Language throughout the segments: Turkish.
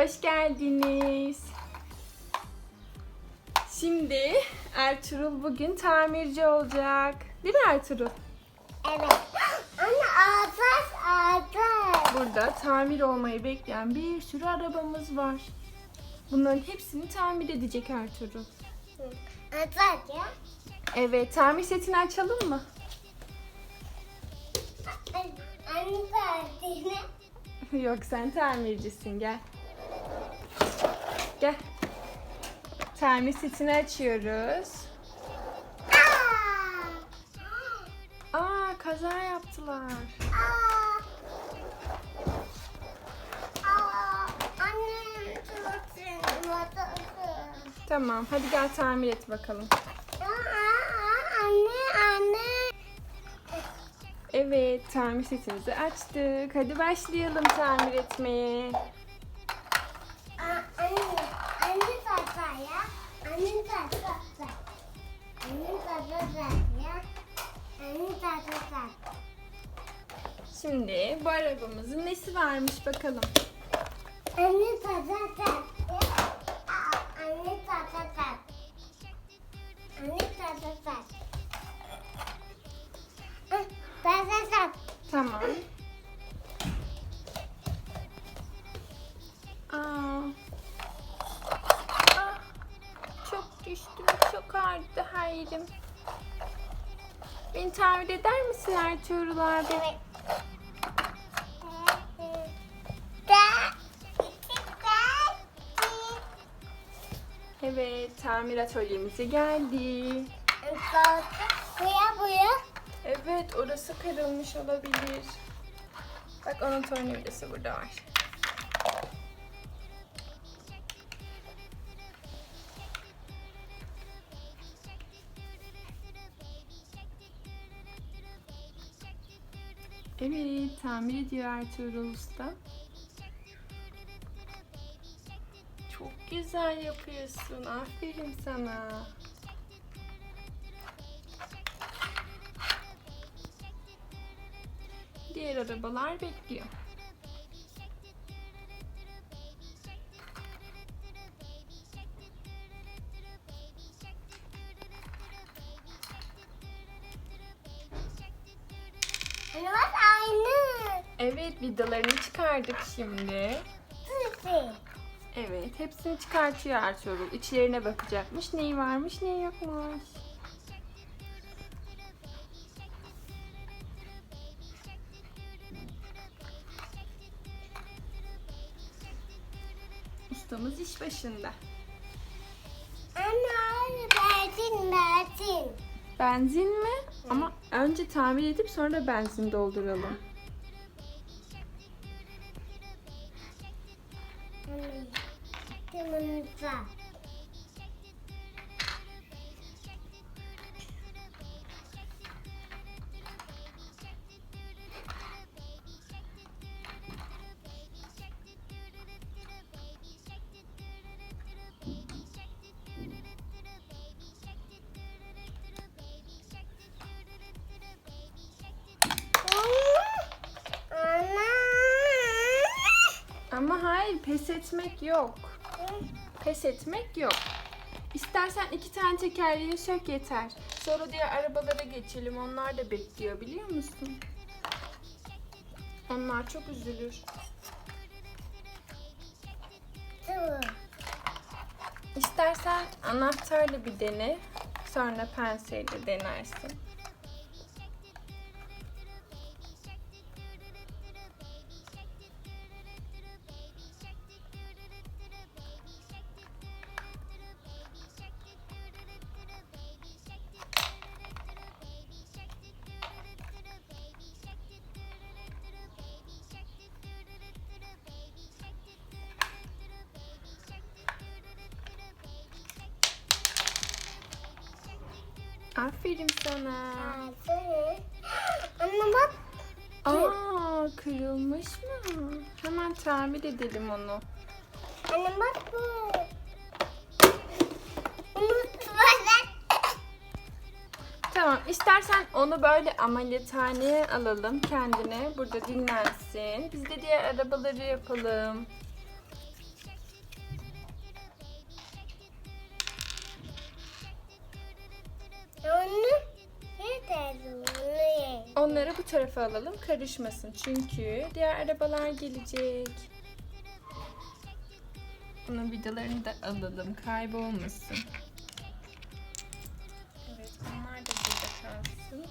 Hoş geldiniz. Şimdi Ertuğrul bugün tamirci olacak. Değil mi Ertuğrul? Evet. Anne atas atas. Burada tamir olmayı bekleyen bir sürü arabamız var. Bunların hepsini tamir edecek Ertuğrul. Atas ya. Evet, tamir setini açalım mı? Anne. Yok sen tamircisin. Gel. Tamir setini açıyoruz. Aa! Kaza yaptılar. Tamam hadi gel tamir et bakalım. Anne anne. Evet tamir setimizi açtık. Hadi başlayalım tamir etmeye. Şimdi bu arabamızın nesi varmış bakalım. Anne tata tat. Aa, Anne tata tat. Anne tata tat. Ah, Tata tat. Tamam. Yerim. Beni tamir eder misin Ertuğrul abi? Evet. Evet, tamir atölyemize geldi. Buraya buraya. Evet, orası kırılmış olabilir. Bak onun tornavidası burada var. Evet, tamir ediyor Ertuğrul Usta. Çok güzel yapıyorsun. Aferin sana. Diğer arabalar bekliyor. Aynı. Evet, vidalarını çıkardık şimdi. Evet, hepsini çıkartıyor Ertuğrul. İçlerine bakacakmış. Neyi varmış, neyi yokmuş. Ustamız iş başında. Anne benzin benzin. Benzin mi? Ama önce tamir edip sonra benzin dolduralım. Pes etmek yok. Pes etmek yok. İstersen iki tane tekerleğini sök yeter. Sonra diğer arabalara geçelim. Onlar da bekliyor biliyor musun? Onlar çok üzülür. İstersen anahtarla bir dene. Sonra penseyle denersin. Aferin sana. Ağzı. Anne bak. Aa, kırılmış mı? Hemen tamir edelim onu. Anne bak bu. Tamam, istersen onu böyle ameliyathaneye alalım kendine. Burada dinlensin. Biz de diğer arabaları yapalım. Onları bu tarafa alalım karışmasın. Çünkü diğer arabalar gelecek. Bunun vidalarını da alalım kaybolmasın. Evet bunlar da burada kalsın.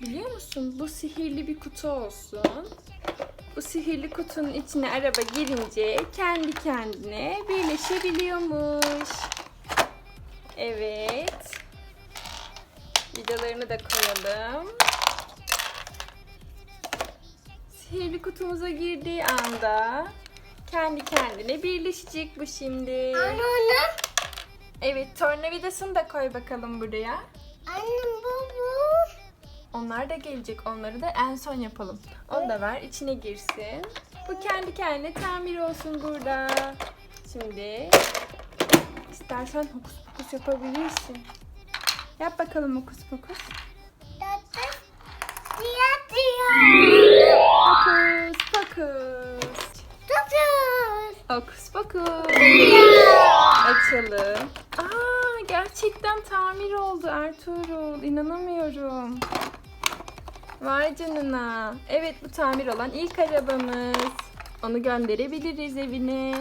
Biliyor musun bu sihirli bir kutu olsun. Bu sihirli kutunun içine araba girince kendi kendine birleşebiliyormuş. Evet. Vidalarını da koyalım. Sihirli kutumuza girdiği anda kendi kendine birleşecek bu şimdi. Anne anne. Evet tornavidasını da koy bakalım buraya. Annem bu bu. Onlar da gelecek. Onları da en son yapalım. Onu da ver. içine girsin. Bu kendi kendine tamir olsun burada. Şimdi istersen hokus pokus yapabilirsin. Yap bakalım hokus pokus. Siyah siyah. Hokus pokus. Hokus pokus. Açalım. Aa gerçekten tamir oldu Ertuğrul. İnanamıyorum. Vay canına. Evet bu tamir olan ilk arabamız. Onu gönderebiliriz evine.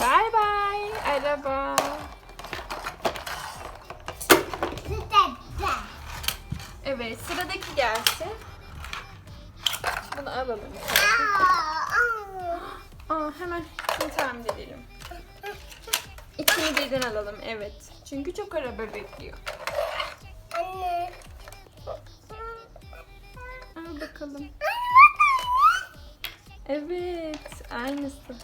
Bye bye araba. Evet sıradaki gelsin. Bunu alalım. Aa hemen şunu tamir edelim. İkini birden alalım evet. Çünkü çok araba bekliyor. Anne. Al bakalım. Evet, aynısı.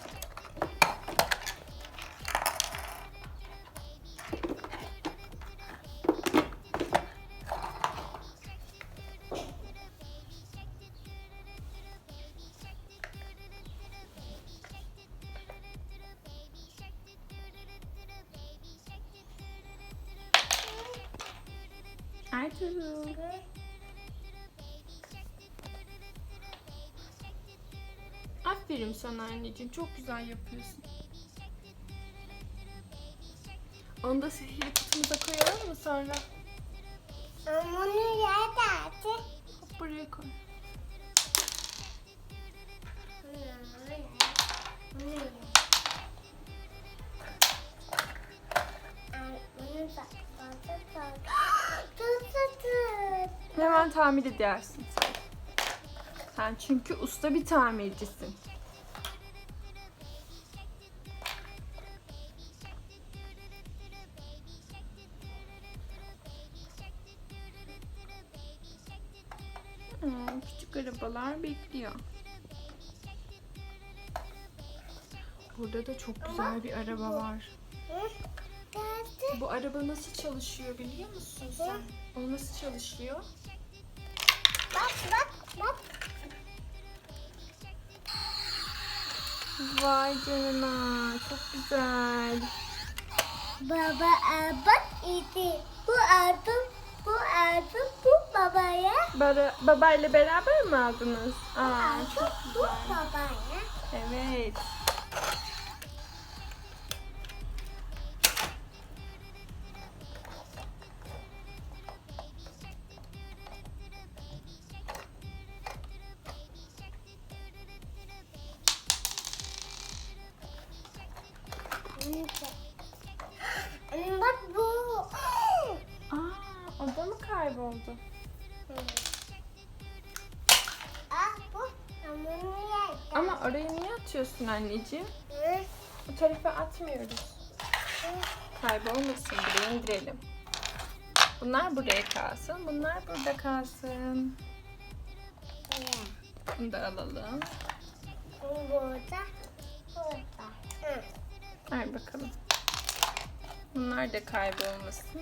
Aferin sana anneciğim. Çok güzel yapıyorsun. Onu da sihirli kutumuza koyalım mı sonra? Ama bunu nerede? Hop buraya koy. Hemen tamir edersin sen. Sen çünkü usta bir tamircisin. Bekliyor. Burada da çok güzel bir araba var. Bu araba nasıl çalışıyor biliyor musun sen? O nasıl çalışıyor? Bak bak bak. Vay canına çok güzel. Baba bak idi. Bu adım Bara, babayla beraber mi aldınız? Aa, Adım çok güzel. babaya. Evet. Bak bu. Aa, o da mı kayboldu? Ama oraya niye atıyorsun anneciğim? Bu tarafa atmıyoruz. Kaybolmasın buraya indirelim. Bunlar buraya kalsın. Bunlar burada kalsın. Bunu da alalım. Bu burada. Ver bakalım. Bunlar da kaybolmasın.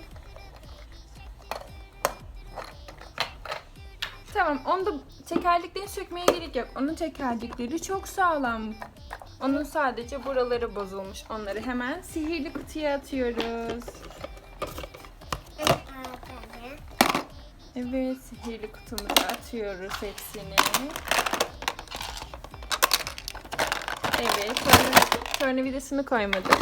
Tamam, onu da tekerleklerini sökmeye gerek yok. Onun tekerlekleri çok sağlam. Onun sadece buraları bozulmuş. Onları hemen sihirli kutuya atıyoruz. Evet, sihirli kutumuza atıyoruz hepsini. Evet, torna, tornavidasını koymadık.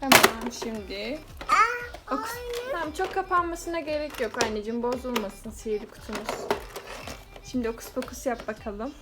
Tamam. Şimdi Aa, okus. Tamam çok kapanmasına gerek yok anneciğim bozulmasın sihirli kutumuz. Şimdi okus pokus yap bakalım.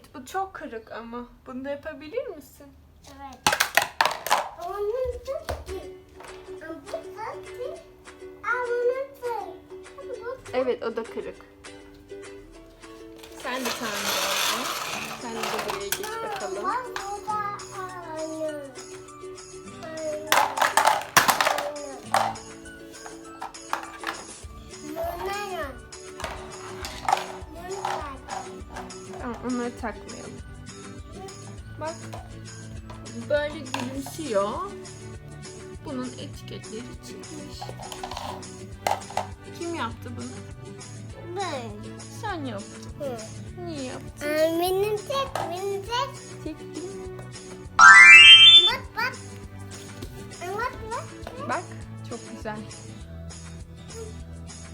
Evet bu çok kırık ama. Bunu da yapabilir misin? Evet. Onun Evet o da kırık. Sen de tamir oldun. Sen de buraya geç bakalım. Onları takmayalım. Bak böyle gülümsüyor. Bunun etiketleri çıkmış. Kim yaptı bunu? Ben. Sen yaptın. Hı. Niye yaptın? Aa, Benim tek, benim tek. Çektim. Bak bak. Bak bak. Bak çok güzel.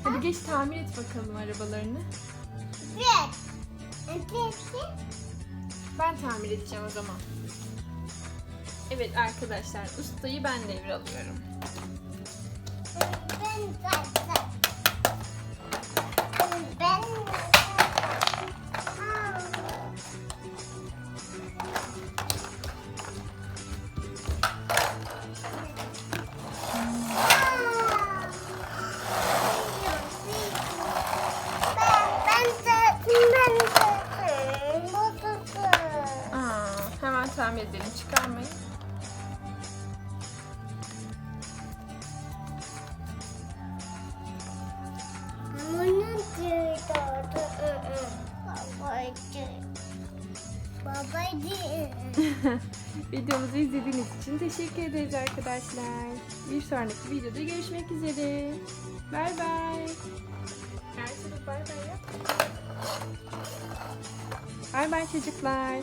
Hadi geç tamir et bakalım arabalarını. Ben tamir edeceğim o zaman. Evet arkadaşlar ustayı ben devralıyorum. Ben zaten. Videomuzu izlediğiniz için teşekkür ederiz arkadaşlar. Bir sonraki videoda görüşmek üzere. Bay bay. Ertuğrul bay bay yap. Bay bay çocuklar.